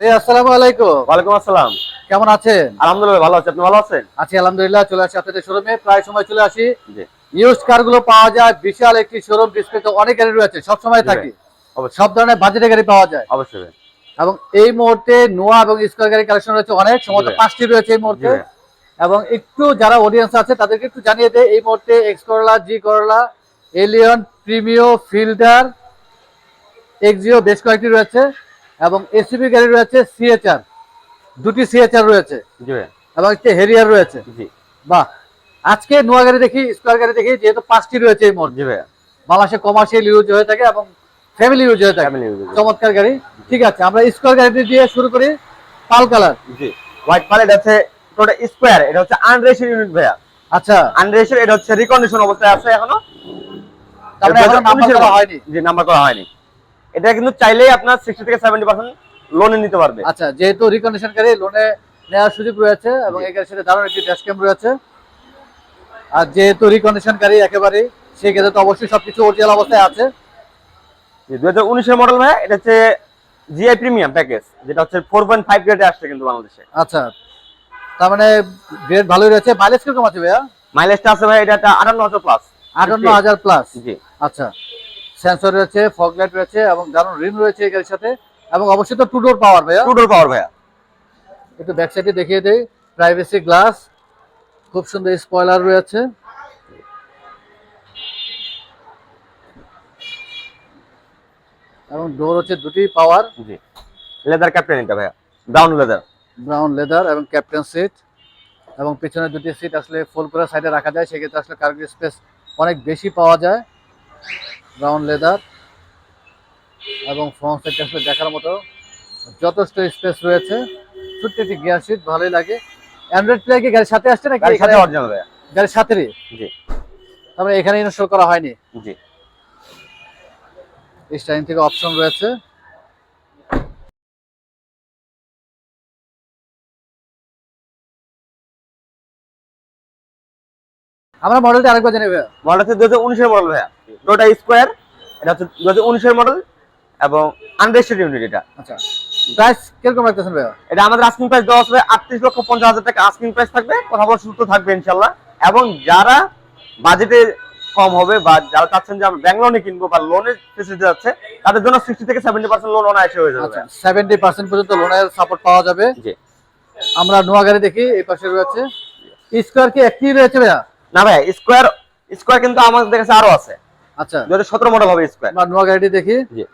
এই আসসালামু আলাইকুম। ওয়ালাইকুম আসসালাম। কেমন আছেন? আলহামদুলিল্লাহ ভালো আছি। আপনি ভালো আছেন? আছি আলহামদুলিল্লাহ চলে আসি আপনাদের শোরুমে প্রায় সময় চলে আসি। জি। ইউজ পাওয়া যায় বিশাল একটি শোরুম ডিসপ্লেতে অনেক গাড়ি রয়েছে সব সময় জি সব ধরনের বাজেটের গাড়ি পাওয়া যায়। অবশ্যই এবং এই মুহূর্তে নোয়া এবং স্কোয়ার গাড়ি কালেকশন রয়েছে অনেক পাঁচটি রয়েছে এই মুহূর্তে। এবং একটু যারা অডিয়েন্স আছে তাদেরকে একটু জানিয়ে দেয় এই মুহূর্তে এক্স করলা জি করলা এলিয়ন প্রিমিও ফিল্টার এক্সিও বেশ কয়েকটি রয়েছে। এবং এসিবি গাড়ি রয়েছে সিএচআর দুটি সিএচআর রয়েছে। এবং একটি হেরিয়ার রয়েছে। জি। বাহ। আজকে নোয়া গাড়ি দেখি স্কোয়ার গাড়ি দেখি যেহেতু পাঁচটি রয়েছে এই মুহূর্তে। জি বাংলাদেশে কমার্শিয়াল ইউজ হয়ে থাকে এবং ফ্যামিলি ইউজ হয়ে থাকে। চমৎকার গাড়ি। ঠিক আছে আমরা স্কোয়ার গাড়িটি দিয়ে শুরু করি। পাল কালার। জি। হোয়াইট পাল এটা হচ্ছে টোটাল স্কোয়ার এটা হচ্ছে আনরেশন ইউনিট ভাইয়া। আচ্ছা। আনরেশন এটা হচ্ছে রিকন্ডিশন অবস্থায় আছে এখনও। তারপরে এখনও নাম্বার করা হয়নি। জি নাম্বার করা হয়নি। এটা কিন্তু চাইলেই আপনার সিক্সটি থেকে সেভেন্টি পার্সেন্ট লোনে নিতে পারবে। আচ্ছা যেহেতু রিকন্ডিশন গাড়ি লোনে নেওয়ার সুযোগ রয়েছে এবং। এই গাড়ির সাথে দারুণ একটি ড্যাশ ক্যাম রয়েছে। আর যেহেতু রিকন্ডিশন গাড়ি একেবারে সেই ক্ষেত্রে তো অবশ্যই সবকিছু অরিজিনাল অবস্থায় আছে। দু হাজার উনিশের মডেল ভাইয়া এটা হচ্ছে জিআই প্রিমিয়াম প্যাকেজ যেটা হচ্ছে ফোর পয়েন্ট ফাইভ গ্রেডে আসছে কিন্তু বাংলাদেশে। আচ্ছা তার মানে গ্রেড ভালোই রয়েছে। মাইলেজ কীরকম আছে ভাইয়া? মাইলেজটা আছে ভাই এটা একটা আটান্ন হাজার প্লাস আটান্ন হাজার প্লাস জি। আচ্ছা। সেন্সর রয়েছে ফগ লাইট রয়েছে এবং দারুণ রিম রয়েছে এই গাড়ির সাথে এবং অবশ্যই তো টু ডোর পাওয়ার ভাইয়া। টু ডোর পাওয়ার ভাইয়া। একটু ব্যাক সাইডে দেখিয়ে দেই প্রাইভেসি গ্লাস খুব সুন্দর স্পয়লার রয়েছে। এবং ডোর হচ্ছে দুটি পাওয়ার জি। লেদার ক্যাপ্টেন এটা ভাইয়া। ব্রাউন লেদার ব্রাউন লেদার এবং ক্যাপ্টেন সিট এবং পিছনে দুটি সিট আসলে ফুল করে সাইডে রাখা যায় সেক্ষেত্রে আসলে কার্গো স্পেস অনেক বেশি পাওয়া যায়। ব্রাউন লেদার এবং ফ্রন্ট সাইড আসলে দেখার মতো যথেষ্ট স্পেস রয়েছে। ছোট্ট একটি গিয়ার সিট ভালোই লাগে। অ্যান্ড্রয়েড প্লে কি গাড়ির সাথে আসছে নাকি গাড়ির সাথে এখানে? অরিজিনাল ভাইয়া। গাড়ির সাথেই জি। তারপরে এখানে ইনস্টল করা হয়নি। জি। স্টাইন থেকে অপশন রয়েছে। আমরা মডেলটা আরেকবার জানি ভাইয়া। মডেল হচ্ছে দু হাজার উনিশের মডেল ভাইয়া। টোটা স্কোয়ার এটা হচ্ছে দু হাজার উনিশের মডেল এবং আনরেস্টেড ইউনিট এটা। আচ্ছা প্রাইস কীরকম রাখতেছেন ভাইয়া? এটা আমাদের আস্কিং প্রাইস দেওয়া হবে আটত্রিশ লক্ষ পঞ্চাশ হাজার টাকা আস্কিং প্রাইস থাকবে কথা বলার সুযোগ থাকবে ইনশাল্লাহ এবং যারা বাজেটে কম হবে বা যারা চাচ্ছেন যে আমরা ব্যাংক লোনে কিনবো বা লোনের ফেসিলিটি আছে তাদের জন্য সিক্সটি থেকে সেভেন্টি পার্সেন্ট লোন অনায়াসে হয়ে যাবে আচ্ছা সেভেন্টি পার্সেন্ট পর্যন্ত লোনের সাপোর্ট পাওয়া যাবে। জি। আমরা নোয়া গাড়ি দেখি এই পাশে রয়েছে। স্কোয়ার কি একটি রয়েছে ভাইয়া? না ভাই স্কোয়ার স্কোয়ার কিন্তু আমাদের কাছে আরও আছে। আচ্ছা। দু হাজার সতেরো মডেল হবে স্কোয়ার নোয়া গাড়িটি দেখি। জি।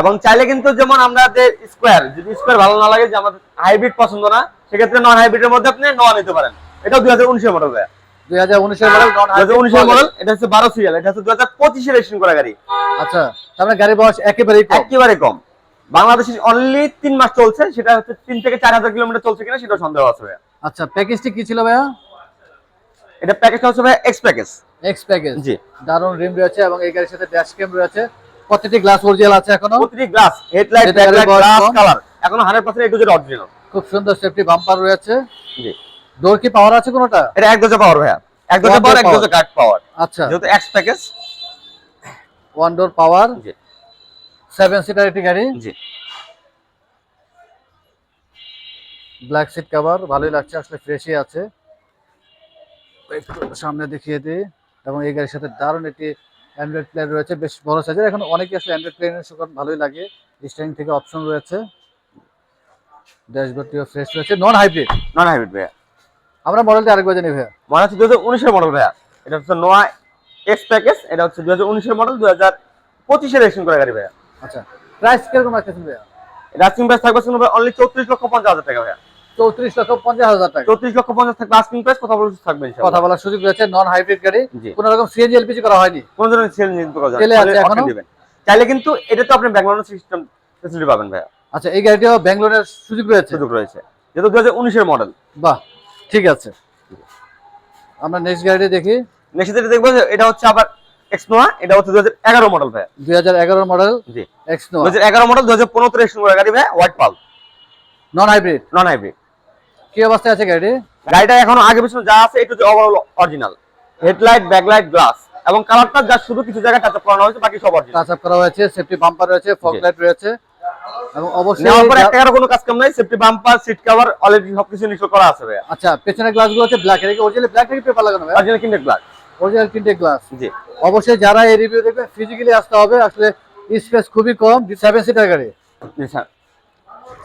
এবং চাইলে কিন্তু যেমন আমাদের স্কোয়ার যদি স্কোয়ার ভালো না লাগে যে আমাদের হাইব্রিড পছন্দ না সেক্ষেত্রে নন হাইব্রিডের মধ্যে আপনি নোয়া নিতে পারেন। এটাও দুই হাজার উনিশের মডেল ভাইয়া। দুই হাজার উনিশের মডেল নন দু হাজার উনিশের মডেল এটা হচ্ছে বারো সিরিয়াল এটা হচ্ছে দু হাজার পঁচিশে রেজিস্ট্রেশন করা গাড়ি। আচ্ছা তার মানে গাড়ির বয়স একেবারেই কম। একেবারে কম। বাংলাদেশে অনলি তিন মাস চলছে সেটা হচ্ছে তিন থেকে চার হাজার কিলোমিটার চলছে কিনা সেটা সন্দেহ আছে ভাইয়া। আচ্ছা প্যাকেজটি কি ছিল ভাইয়া? এটা প্যাকেজটা হচ্ছে ভাইয়া এক্স প্যাকেজ এক্স প্যাকেজ জি। দারুণ রিম রয়েছে এবং এই গাড়ির সাথে ড্যাশ ক্যাম রয়েছে। প্রত্যেকটি গ্লাস অরিজিনাল আছে এখনও? প্রতিটি glass headlight backlight glass colour এখনও হান্ড্রেড পার্সেন্ট এটু যেটা অরিজিনাল খুব সুন্দর সেফটি বাম্পার রয়েছে। জি। ডোর কি পাওয়ার আছে কোনোটা? এটা এক দোজা পাওয়ার ভাইয়া। এক দোজা One পাওয়ার এক power। কাট পাওয়ার আচ্ছা। যেহেতু X package one door power জি। সেভেন সিটার একটি গাড়ি। জি। ব্ল্যাক সিট কভার ভালোই লাগছে আসলে ফ্রেশই আছে। একটু সামনে দেখিয়ে দিই। এবং এই গাড়ির সাথে দারুণ একটি অ্যান্ড্রয়েড প্লেয়ার রয়েছে বেশ বড় সাইজের এখন অনেকে আসলে অ্যান্ড্রয়েড প্লেয়ারের সুখ ভালোই লাগে। স্টারিং থেকে অপশন রয়েছে। ড্যাশবোর্ডটিও ফ্রেশ রয়েছে। নন হাইব্রিড নন হাইব্রিড ভাইয়া। আমরা মডেলটা আরেকবার জানি ভাইয়া। মনে হচ্ছে দু হাজার উনিশের মডেল ভাইয়া। এটা হচ্ছে নোয়া এক্স প্যাকেজ এটা হচ্ছে দু হাজার উনিশের মডেল দু হাজার পঁচিশে রেজিস্ট্রেশন করা গাড়ি ভাইয়া। আচ্ছা। প্রাইস কীরকম রাখতেছেন ভাইয়া? আস্কিং প্রাইস থাকবে শুনুন অনলি চৌত্রিশ লক্ষ পঞ্চাশ হাজার টাকা ভাইয়া। চৌত্রিশ লক্ষ পঞ্চাশ হাজার টাকা। চৌত্রিশ লক্ষ পঞ্চাশ থাকবে আস্কিং প্রাইস কথা বলতে থাকবে কথা বলার সুযোগ রয়েছে নন হাইব্রিড গাড়ি কোনো রকম সিএনজি এলপিজি করা হয়নি। কোন ধরনের সেল নিতে পারবেন তেলে আছে এখনও? দিবেন। চাইলে কিন্তু এটা তো আপনি ব্যাঙ্গালোর সিস্টেম ফেসিলিটি পাবেন ভাইয়া। আচ্ছা এই গাড়িটিও ব্যাঙ্গালোরের সুযোগ রয়েছে? সুযোগ রয়েছে। যেহেতু দু হাজার উনিশের মডেল বাহ ঠিক আছে। আমরা নেক্সট গাড়িটি দেখি। নেক্সট যেটা দেখব এটা হচ্ছে আবার এক্সনোয়া এটা হচ্ছে দু হাজার এগারো মডেল ভাইয়া দুই হাজার এগারো মডেল জি রেজিস্ট্রেশন করা গাড়ি ভাইয়া white pearl non hybrid non hybrid কি অবস্থায় আছে গাড়িটি? গাড়িটা এখনও আগে পিছনে যা আছে এটা হচ্ছে overall original headlight backlight glass এবং কালারটা যা শুধু কিছু জায়গায় টাচ আপ করানো হয়েছে বাকি সব অরিজিনাল টাচ আপ করা হয়েছে সেফটি বাম্পার রয়েছে ফগ লাইট রয়েছে। এবং অবশ্যই নেওয়ার পর যা- এক কোনো কাজ কাম নাই safety bumper seat cover already সবকিছু ইনস্টল করা আছে ভাইয়া। আচ্ছা পেছনের গ্লাসগুলো হচ্ছে ব্ল্যাক এর। কি অরিজিনাল ব্ল্যাক এর পেপার লাগানো ভাই অরিজিনাল কিন্ডের গ্লাস অরিজিনাল তিনটে গ্লাস জি। অবশ্যই যারা এই রিভিউ দেখবে ফিজিক্যালি আসতে হবে। আসলে স্পেস খুবই কম সেভেন সিটার গাড়ি। জি স্যার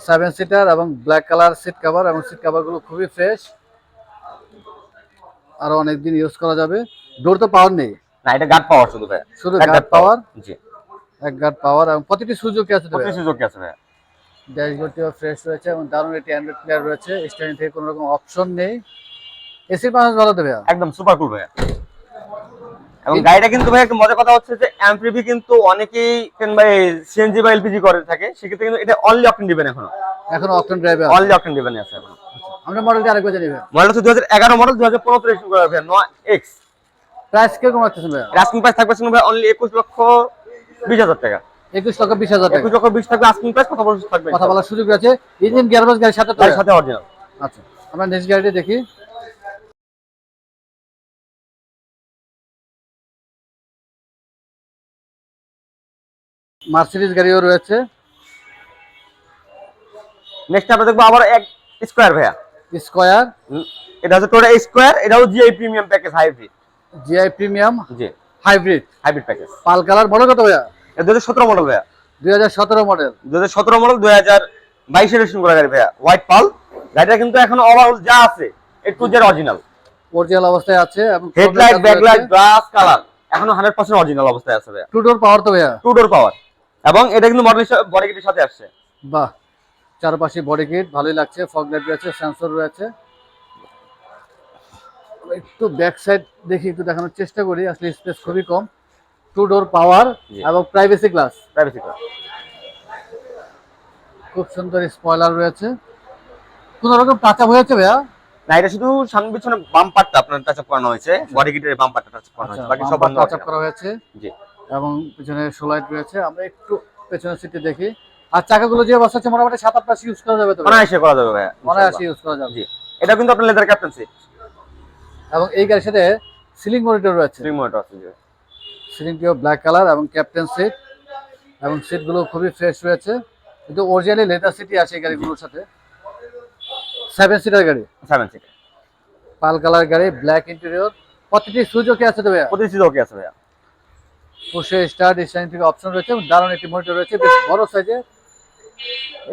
সেভেন সিটার এবং ব্ল্যাক কালার সিট কাভার এবং সিট কভারগুলো খুবই ফ্রেশ আরও অনেকদিন ইউজ করা যাবে। ডোর তো পাওয়ার নেই। না এটা গার্ড পাওয়ার শুধু শুধু গার্ড পাওয়ার জি। এক গার্ড পাওয়ার এবং প্রতিটি আছে আছে ড্যাশবোর্ডটিও ফ্রেশ রয়েছে এবং দারুণ একটি অ্যান্ড্রয়েড প্লেয়ার রয়েছে। থেকে কোনো রকম অপশন নেই। এসির পাঁচ ভালো দেবে একদম সুপার কুল ভাইয়া। এবং গাড়িটা কিন্তু ভাই একটা মজার কথা হচ্ছে যে কিন্তু অনেকেই কিংবা সিএনজি বা এলপিজি করে থাকে সেক্ষেত্রে কিন্তু এটা অনলি অপশন দিবেন এখনও। এখন অপশন ড্রাইভার অনলি অপশন দিবেন আছে এখন। আমরা মডেলটি আরেকবার জানি ভাই মডেল হচ্ছে দু হাজার এগারো মডেল দু হাজার পনেরো রেজিস্ট্রেশন করা ভাইয়া নয় এক্স প্রাইস কীরকম রাখতেছেন ভাই আস্কিং প্রাইস থাকবে শুনুন ভাই অনলি একুশ লক্ষ বিশ হাজার টাকা। একুশ লক্ষ বিশ হাজার টাকা। একুশ লক্ষ বিশ থাকবে প্রাইস কথা থাকবে। কথা বলার সুযোগ ইঞ্জিন গিয়ারবক্স গাড়ির সাথে সাথে অরিজিনাল আচ্ছা আমরা নেক্সট গাড়িটি দেখি। মার্সিডিজ গাড়িও রয়েছে। নেক্সট আমরা দেখব আবার এক স্কোয়ার ভাইয়া। স্কোয়ার এটা হচ্ছে টোটা স্কোয়ার এটাও GI premium package hybrid GI premium জি। Hybrid hybrid package pearl colour model কত ভাইয়া? এটা হাজার সতেরো মডেল ভাইয়া। দুই হাজার সতেরো মডেল দু হাজার সতেরো মডেল দুই হাজার বাইশে রেজিস্ট্রেশন করা গাড়ি ভাইয়া। হোয়াইট পাল গাড়িটা কিন্তু এখন ওভারঅল যা আছে A to Z original original অবস্থায় আছে হেডলাইট ব্যাকলাইট গ্লাস কালার এখনও হান্ড্রেড পার্সেন্ট অরিজিনাল অবস্থায় আছে ভাইয়া। টু ডোর পাওয়ার তো ভাইয়া? টু ডোর পাওয়ার এবং এটা কিন্তু মডেল বডি কিটের সাথে আসছে। বাহ চারপাশে বডি কিট ভালোই লাগছে ফগ লাইট রয়েছে সেন্সর রয়েছে। একটু ব্যাক সাইড দেখি একটু দেখানোর চেষ্টা করি আসলে স্পেস খুবই কম। টু ডোর পাওয়ার এবং প্রাইভেসি গ্লাস প্রাইভেসি কার খুব সুন্দর স্পয়লার রয়েছে। কোন রকম টাচ আপ হয়েছে ভাইয়া? না এটা শুধু সামনে পিছনে বাম্পারটা আপনার টাচ আপ করানো হয়েছে বডি কিটের বাম্পারটা টাচ করানো হয়েছে বাকি সব টাচ আপ করা হয়েছে। জি। এবং পিছনে সোলাইট রয়েছে। আমরা একটু পেছনের সিটে দেখি। আর চাকাগুলো যে অবস্থা আছে মোটামুটি সাত আট মাস ইউজ করা যাবে তো? অনায়াসে করা যাবে ভাইয়া অনায়াসে ইউজ করা যাবে। এটা কিন্তু আপনার লেদার ক্যাপ্টেন সিট এবং এই গাড়ির সাথে সিলিং মনিটর রয়েছে। সিলিং মোটর আছে সিলিংটিও ব্ল্যাক কালার এবং ক্যাপ্টেন সিট এবং সিটগুলো খুবই ফ্রেশ রয়েছে। কিন্তু অরিজিনালি লেদার সিটই আছে এই গাড়িগুলোর সাথে। সেভেন সিটার গাড়ি। সেভেন সিটার পাল কালার গাড়ি ব্ল্যাক ইন্টেরিয়র প্রতিটি সুযোগই আছে তো ভাইয়া? প্রতি সিট আছে ভাইয়া। পুষে স্টার্ট স্টাইন থেকে অপশন রয়েছে দারুণ একটি মনিটর রয়েছে বেশ বড় সাইজের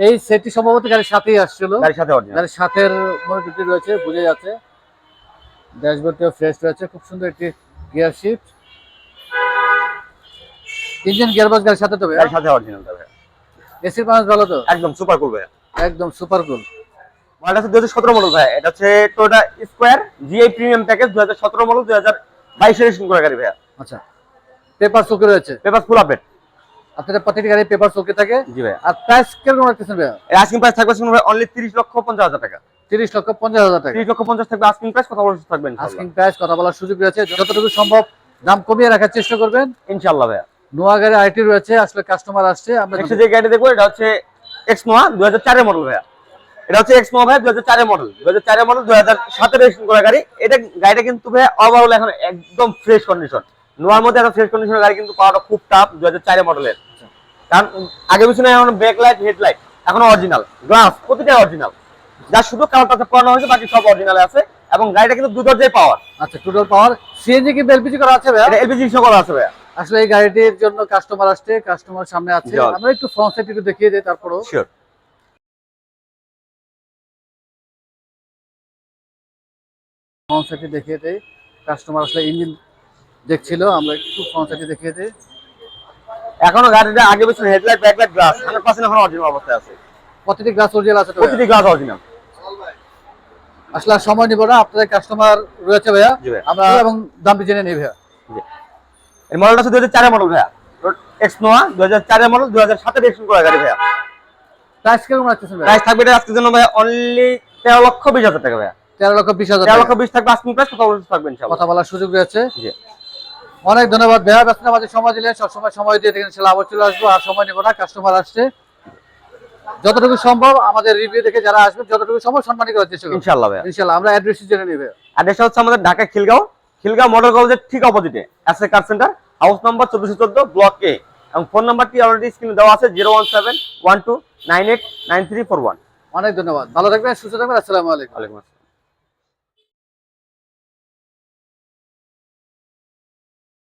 এই সেটটি সম্ভবত গাড়ির সাথেই আসছিল। গাড়ির সাথে গাড়ির সাথের মনিটরটি রয়েছে বুঝে যাচ্ছে। ড্যাশবোর্ডটিও ফ্রেশ রয়েছে খুব সুন্দর একটি গিয়ার শিফট ইঞ্জিন গিয়ারবক্স গাড়ির সাথে তো গাড়ির সাথে অরিজিনাল ভাইয়া। এসির পাঁচ ভালো তো? একদম সুপার কুল ভাইয়া। একদম সুপার কুল মডেল আছে দু হাজার সতেরো মডেল ভাইয়া। এটা হচ্ছে Toyota square GI premium package দু হাজার সতেরো মডেল দু হাজার বাইশে রেজিস্ট্রেশন করা গাড়ি ভাইয়া। আচ্ছা। পেপার চোখে রয়েছে। Paper full update. আপনাদের গাড়ি পেপার চোখে থাকে। জি ভাইয়া আর প্রাইস রাখতেছেন এর আস্কিং প্রাইস থাকবে শুনুন ভাই অনলি তিরিশ লক্ষ পঞ্চাশ হাজার টাকা। তিরিশ লক্ষ পঞ্চাশ হাজার টাকা। তিরিশ লক্ষ পঞ্চাশ থাকবে আস্কিং প্রাইস কথা বলতে থাকবেন আস্কিং প্রাইস কথা বলার সুযোগ রয়েছে। যতটুকু সম্ভব দাম কমিয়ে রাখার চেষ্টা করবেন। ইনশাল্লাহ ভাইয়া। নোয়া গাড়ি আইটি রয়েছে আসলে কাস্টমার আসছে। আমরা নেক্সট যে গাড়ি দেখব এটা হচ্ছে এক্স নোয়া দু হাজার চারের মডেল ভাইয়া। এটা হচ্ছে এক্স নোয়া ভাইয়া দু হাজার চারের মডেল দু হাজার চারের মডেল দু হাজার সাতের করা গাড়ি। এটা গাড়িটা কিন্তু ভাইয়া ওভারঅল এখন একদম ফ্রেশ কন্ডিশন নোয়ার মধ্যে একটা ফ্রেশ কন্ডিশনের গাড়ি কিন্তু পাওয়াটা খুব টাফ দু হাজার চারের মডেলের কারণ আগে পিছনে এখন ব্যাকলাইট হেডলাইট এখন অরিজিনাল গ্লাস প্রতিটা অরিজিনাল যা শুধু কালার টাচ করানো হয়েছে বাকি সব অরিজিনাল আছে এবং গাড়িটা কিন্তু দু দরজায় পাওয়ার আচ্ছা টোটাল পাওয়ার সিএনজি কি এলপিজি করা আছে এটা এলপিজি করা আছে ভাইয়া। আসলে এই গাড়িটির জন্য কাস্টমার আসছে কাস্টমার সামনে আছে। আমরা একটু ফ্রন্ট সাইড একটু দেখিয়ে দিই তারপরেও। শিওর ফ্রন্ট সাইডে দেখিয়ে দেই। কাস্টমার আসলে ইঞ্জিন দেখছিল আমরা একটু ফ্রন্ট সাইডে দেখিয়ে দিই। এখনও গাড়িটা আগে পিছনে headlight backlight glass hundred percent এখন অরিজিনাল অবস্থায় আছে। প্রতিটি গ্লাস অরিজিনাল আছে প্রতিটি গ্লাস অরিজিনাল আসলে সময় নিব না আপনাদের কাস্টমার রয়েছে ভাইয়া। আমরা এবং দামটি জেনে নিই ভাইয়া। এই মডেলটা হচ্ছে দু হাজার চারের মডেল ভাইয়া। এক্স নোয়া দু হাজার চারের মডেল দু হাজার সাতের রেজিস্ট্রেশন করা গাড়ি ভাইয়া। প্রাইস কীরকম রাখতেছেন ভাইয়া? প্রাইস থাকবে এটা আজকের জন্য ভাইয়া অনলি তেরো লক্ষ বিশ হাজার টাকা ভাইয়া। তেরো লক্ষ বিশ হাজার তেরো টাকা। লক্ষ বিশ থাকবে আজকে প্রাইস কথা বলতে থাকবেন ইনশাআল্লাহ। কথা বলার সুযোগ রয়েছে। জি। অনেক ধন্যবাদ। ভাইয়া ব্যস্ত আমাদের সময় দিলে সবসময় সময় দিয়ে দেখেন সেটা আবার চলে আসব আর সময় নেব না কাস্টমার আসছে। যতটুকু সম্ভব আমাদের রিভিউ দেখে যারা আসবে যতটুকু সম্ভব সম্মানিত করার চেষ্টা করব ইনশাআল্লাহ ভাইয়া। ইনশাল্লাহ আমরা অ্যাড্রেস জেনে নিবে। অ্যাড্রেসটা হচ্ছে আমাদের ঢাকা খিলগাঁও। খিলগাঁও মডেল কলেজের ঠিক অপোজিটে S A car centre house number চোদ্দশো চোদ্দ ব্লক এ এবং ফোন নাম্বারটি অলরেডি স্ক্রিনে দেওয়া আছে zero one seven one two nine eight nine three four one অনেক ধন্যবাদ। ভালো থাকবেন সুস্থ থাকবেন আসসালামু আলাইকুম। আসসালাম।